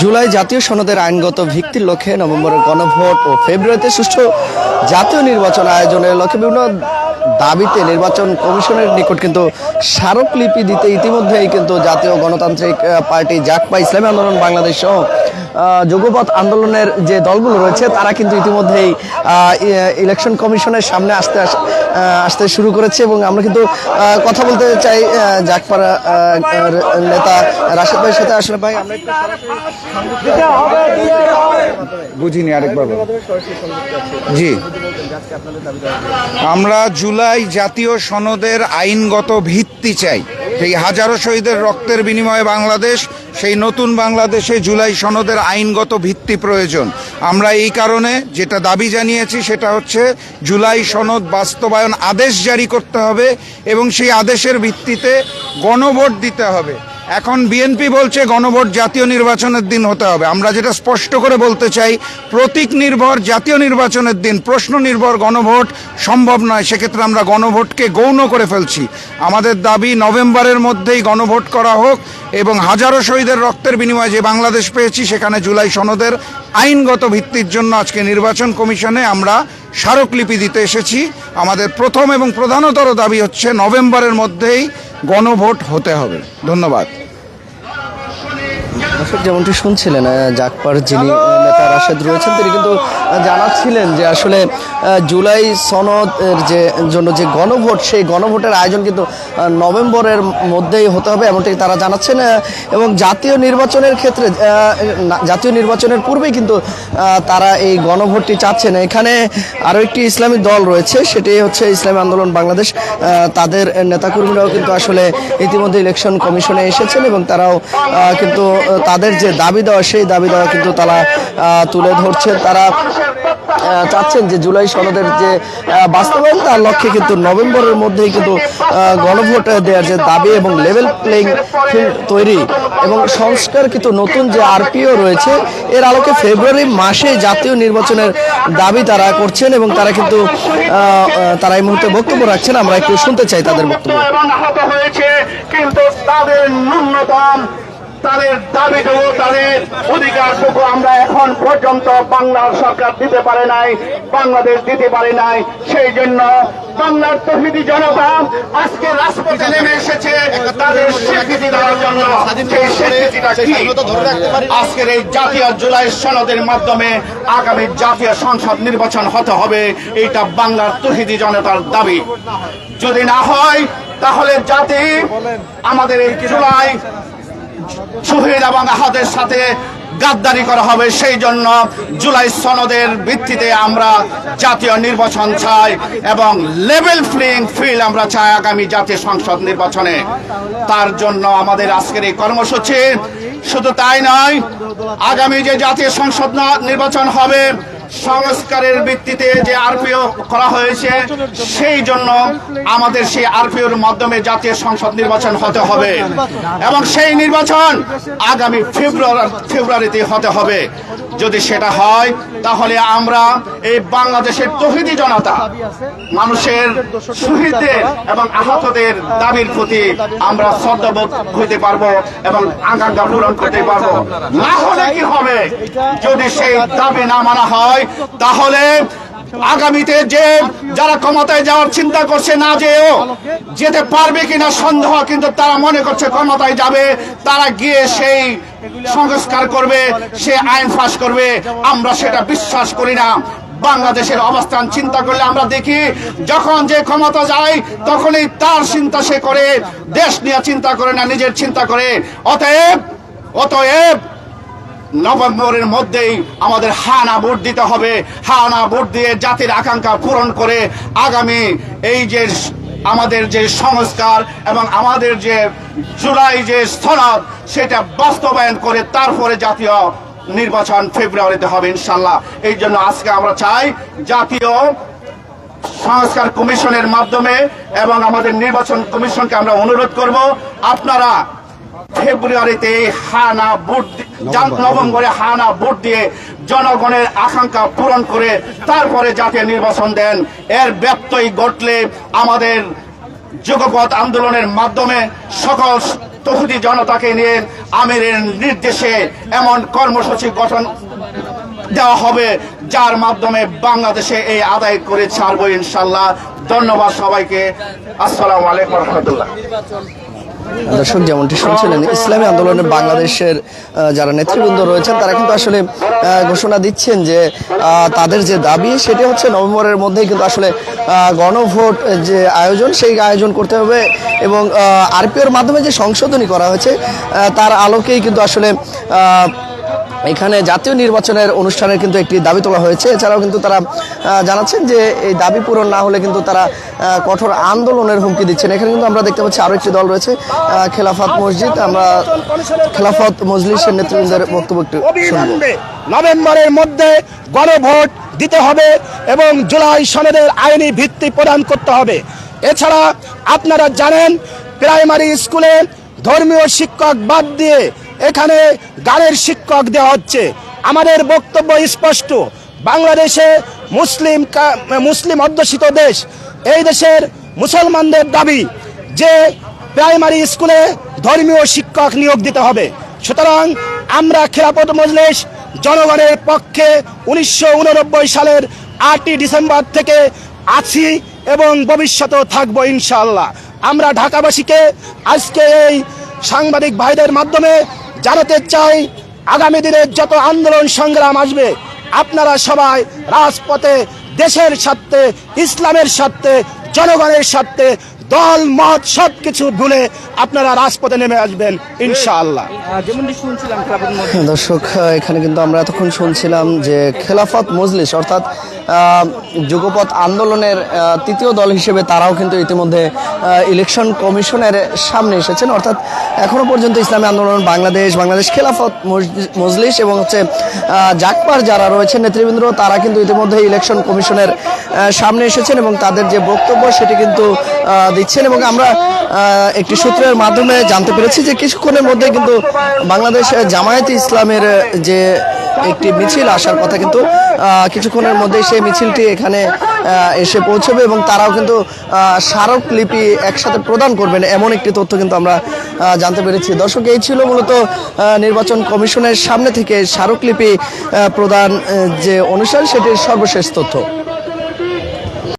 জুলাই জাতীয় সনদের আইনগত ভিত্তির লক্ষ্যে নভেম্বরের গণভোট ও ফেব্রুয়ারিতে সুষ্ঠু জাতীয় নির্বাচন আয়োজনের লক্ষ্যে বিভিন্ন দাবিতে নির্বাচন কমিশনের নিকট কিন্তু স্মারকলিপি দিতে ইতিমধ্যেই কিন্তু জাতীয় গণতান্ত্রিক পার্টি জাকপা ইসলামী আন্দোলন বাংলাদেশ সহ যুগপথ আন্দোলনের যে দলগুলো রয়েছে, তারা কিন্তু ইতিমধ্যেই ইলেকশন কমিশনের সামনে আসতে আস- আসতে শুরু করেছে এবং আমরা কিন্তু কথা বলতে চাই জাকপাড়া নেতা রাশেদ ভাইয়ের সাথে। আসলে ভাই বুঝিনি আরেকবার জি। আমরা জুলাই জাতীয় সনদের আইনগত ভিত্তি চাই। সেই হাজারো শহীদের রক্তের বিনিময়ে বাংলাদেশ, সেই নতুন বাংলাদেশে জুলাই সনদের আইনগত ভিত্তি প্রয়োজন। আমরা এই কারণে যেটা দাবি জানিয়েছি সেটা হচ্ছে জুলাই সনদ বাস্তবায়ন আদেশ জারি করতে হবে এবং সেই আদেশের ভিত্তিতে গণভোট দিতে হবে। এখন বিএনপি বলছে গণভোট জাতীয় নির্বাচনের দিন হতে হবে। আমরা যেটা স্পষ্ট করে বলতে চাই, প্রতীক নির্ভর জাতীয় নির্বাচনের দিন, প্রশ্ন নির্ভর গণভোট সম্ভব নয়। সেক্ষেত্রে আমরা গণভোটকে গৌণ করে ফেলছি। আমাদের দাবি নভেম্বরের মধ্যেই গণভোট করা হোক এবং হাজারো শহীদের রক্তের বিনিময়ে যে বাংলাদেশ পেয়েছি, সেখানে জুলাই সনদের আইনগত ভিত্তির জন্য আজকে নির্বাচন কমিশনে আমরা স্মারকলিপি দিতে এসেছি। আমাদের প্রথম এবং প্রধানতর দাবি হচ্ছে নভেম্বরের মধ্যেই গণভোট হতে হবে। ধন্যবাদ। যেমনটি শুনছিলেন জাকপার যিনি নেতা রাশেদ রয়েছেন, তিনি কিন্তু জানাচ্ছিলেন যে আসলে জুলাই সনদ যে, জন্য যে গণভোট, সেই গণভোটের আয়োজন কিন্তু নভেম্বরের মধ্যেই হতে হবে এমনটি তারা জানাচ্ছেন এবং জাতীয় নির্বাচনের ক্ষেত্রে জাতীয় নির্বাচনের পূর্বেই কিন্তু তারা এই গণভোটটি চাচ্ছেন। এখানে আরও একটি ইসলামী দল রয়েছে, সেটি হচ্ছে ইসলামী আন্দোলন বাংলাদেশ তাদের নেতাকর্মীরাও কিন্তু আসলে ইতিমধ্যে ইলেকশন কমিশনে এসেছেন এবং তারাও কিন্তু তাদের যে দাবি দেওয়া, সেই দাবি দেওয়া কিন্তু তারা তুলে ধরছেন। তারা চাচ্ছেন যে জুলাই সনদের যে বাস্তবায়ন, তার লক্ষ্যে কিন্তু নভেম্বরের মধ্যেই কিন্তু গণভোট দেওয়ার যে দাবি এবং লেভেল প্লেইং ফিল্ড তৈরি এবং সংস্কার কিন্তু নতুন যে আরপিও রয়েছে, এর আলোকে ফেব্রুয়ারি মাসে জাতীয় নির্বাচনের দাবি তারা করছেন এবং তারা কিন্তু তারা এই মুহূর্তে বক্তব্য রাখছেন। আমরা একটু শুনতে চাই তাদের বক্তব্য। হয়েছে কিন্তু তাদের ন্যূনতম তাদের দাবিটুকু তাদের অধিকারটুকু আমরা এখন পর্যন্ত বাংলার সরকার দিতে পারে নাই, বাংলাদেশ দিতে পারে নাই। সেই জন্য বাংলার তহিদি জনতা আজকে রাজপথে নেমে এসেছে তাদের স্বীকৃতি দেওয়ার জন্য। সেই স্বীকৃতিটা কি? আজকের এই জাতীয় জুলাই সনদের মাধ্যমে আগামী জাতীয় সংসদ নির্বাচন হতে হবে এটা বাংলার তহিদি জনতার দাবি। যদি না হয়, তাহলে জাতি আমাদের এই জুলাই শহীদ এবং আহাদের সাথে গাদ্দারি করা হবে। সেই জন্য জুলাই সনদের ভিত্তিতে আমরা জাতীয় নির্বাচন চাই এবং লেভেল ফ্লিং ফিল্ড আমরা চাই আগামী জাতীয় সংসদ নির্বাচনে। তার জন্য আমাদের আজকের এই কর্মসূচি শুধু তাই নয়, আগামী যে জাতীয় সংসদ নির্বাচন হবে সংস্কারের ভিত্তিতে যে আরপিও করা হয়েছে, সেই জন্য আমাদের সেই আরপিওর মাধ্যমে জাতীয় সংসদ নির্বাচন হতে হবে। এবং সেই নির্বাচন আগামী ফেব্রুয়ারি ফেব্রুয়ারিতে হতে হবে। যদি সেটা হয়, তাহলে আমরা এই বাংলাদেশের তহিদি জনতা, মানুষের শহীদদের এবং আহতদের দাবির প্রতি আমরা শ্রদ্ধাবোধ হইতে পারব এবং আকাঙ্ক্ষা পূরণ করতে পারব। না হলে কি হবে? যদি সেই দাবি না মানা হয়, তাহলে আগামীতে যে যারা ক্ষমতায় যাওয়ার চিন্তা করছে না যেও যেতে পারবে কিনা সন্দেহ, কিন্তু তারা মনে করছে ক্ষমতায় যাবে, তারা গিয়ে সেই সংস্কার করবে, সে আইন পাস করবে। আমরা সেটা বিশ্বাস করি না। বাংলাদেশের অবস্থান চিন্তা করলে আমরা দেখি, যখন যে ক্ষমতা যায়, তখনই তার চিন্তা সে করে, দেশ নিয়ে চিন্তা করে না, নিজের চিন্তা করে। অতএব অতএব নভেম্বরের মধ্যেই আমাদের হানা ভোট দিতে হবে। হানা ভোট দিয়ে জাতির আকাঙ্ক্ষা পূরণ করে আগামী এই যে আমাদের যে সংস্কার এবং আমাদের যে জুলাই যে স্থনদ সেটা বাস্তবায়ন করে তারপরে জাতীয় নির্বাচন ফেব্রুয়ারিতে হবে ইনশাল্লাহ এই জন্য আজকে আমরা চাই জাতীয় সংস্কার কমিশনের মাধ্যমে এবং আমাদের নির্বাচন কমিশনকে আমরা অনুরোধ করব, আপনারা ফেব্রুয়ারিতে হানা ভোট জান- নভেম্বরে হানা, ভোট দিয়ে জনগণের আকাঙ্ক্ষা পূরণ করে তারপরে জাতীয় নির্বাচন দেন। এর ব্যত্যয় ঘটলে আমাদের যুগপথ আন্দোলনের মাধ্যমে সকল তহুদি জনতাকে নিয়ে আমিরের নির্দেশে এমন কর্মসূচি গঠন দেওয়া হবে, যার মাধ্যমে বাংলাদেশে এই আদায় করে ছাড়বো ইনশাল্লাহ। ধন্যবাদ সবাইকে। আসসালামু আলাইকুম রহমতুল্লাহ। দর্শক, যেমনটি শুনছিলেন, ইসলামী আন্দোলনের বাংলাদেশের যারা নেতৃবৃন্দ রয়েছেন, তারা কিন্তু আসলে ঘোষণা দিচ্ছেন যে তাদের যে দাবি, সেটি হচ্ছে নভেম্বরের মধ্যেই কিন্তু আসলে গণভোট যে আয়োজন, সেই আয়োজন করতে হবে এবং আরপিওর মাধ্যমে যে সংশোধনী করা হয়েছে তার আলোকেই কিন্তু আসলে এখানে জাতীয় নির্বাচনের অনুষ্ঠানের কিন্তু একটি দাবি তোলা হয়েছে। এছাড়াও কিন্তু তারা জানাচ্ছেন যে এই দাবি পূরণ না হলে কিন্তু তারা কঠোর আন্দোলনের হুমকি দিচ্ছেন। এখানে কিন্তু আমরা দেখতে পাচ্ছি আরও একটি দল রয়েছে খেলাফত মসজিদ। আমরা খেলাফত মজলিসের নেতৃবৃন্দের বক্তব্য একটু নভেম্বরের মধ্যে গণভোট দিতে হবে এবং জুলাই সনদের আইনি ভিত্তি প্রদান করতে হবে। এছাড়া আপনারা জানেন, প্রাইমারি স্কুলে ধর্মীয় শিক্ষক বাদ দিয়ে এখানে গানের শিক্ষক দেওয়া হচ্ছে। আমাদের বক্তব্য স্পষ্ট। বাংলাদেশে মুসলিম মুসলিম অধ্যুষিত দেশ। এই দেশের মুসলমানদের দাবি যে প্রাইমারি স্কুলে ধর্মীয় শিক্ষক নিয়োগ দিতে হবে। সুতরাং আমরা খেলাপথ মজলিস জনগণের পক্ষে উনিশশো উননব্বই সালের আটই ডিসেম্বর থেকে আছি এবং ভবিষ্যতেও থাকব ইনশাল্লাহ আমরা ঢাকাবাসীকে আজকে এই সাংবাদিক ভাইদের মাধ্যমে জানাতে চাই, আগামী দিনে যত আন্দোলন সংগ্রাম আসবে, আপনারা সবাই রাজপথে দেশের স্বার্থে, ইসলামের স্বার্থে, জনগণের স্বার্থে দল মত সব কিছু ভুলে আপনারা রাজপথে নেমে আসবেন ইনশাআল্লাহ। হ্যাঁ, দর্শক এখানে কিন্তু আমরা এতক্ষণ শুনছিলাম যে খেলাফত মজলিস অর্থাৎ যুগপথ আন্দোলনের তৃতীয় দল হিসেবে তারাও কিন্তু ইতিমধ্যে ইলেকশন কমিশনের সামনে এসেছেন। অর্থাৎ এখনও পর্যন্ত ইসলামী আন্দোলন বাংলাদেশ বাংলাদেশ খেলাফত মজলিস এবং হচ্ছে জাকপার যারা রয়েছেন নেতৃবৃন্দ তারা কিন্তু ইতিমধ্যে ইলেকশন কমিশনের সামনে এসেছেন এবং তাদের যে বক্তব্য সেটি কিন্তু দিচ্ছেন এবং আমরা একটি সূত্রের মাধ্যমে জানতে পেরেছি যে কিছুক্ষণের মধ্যে কিন্তু বাংলাদেশ জামায়াতে ইসলামের যে একটি মিছিল আসার কথা কিন্তু কিছুক্ষণের মধ্যেই সেই মিছিলটি এখানে এসে পৌঁছবে এবং তারাও কিন্তু স্মারকলিপি একসাথে প্রদান করবেন এমন একটি তথ্য কিন্তু আমরা জানতে পেরেছি। দর্শক, এই ছিল মূলত নির্বাচন কমিশনের সামনে থেকে স্মারকলিপি প্রদান যে অনুষ্ঠান, সেটির সর্বশেষ তথ্য।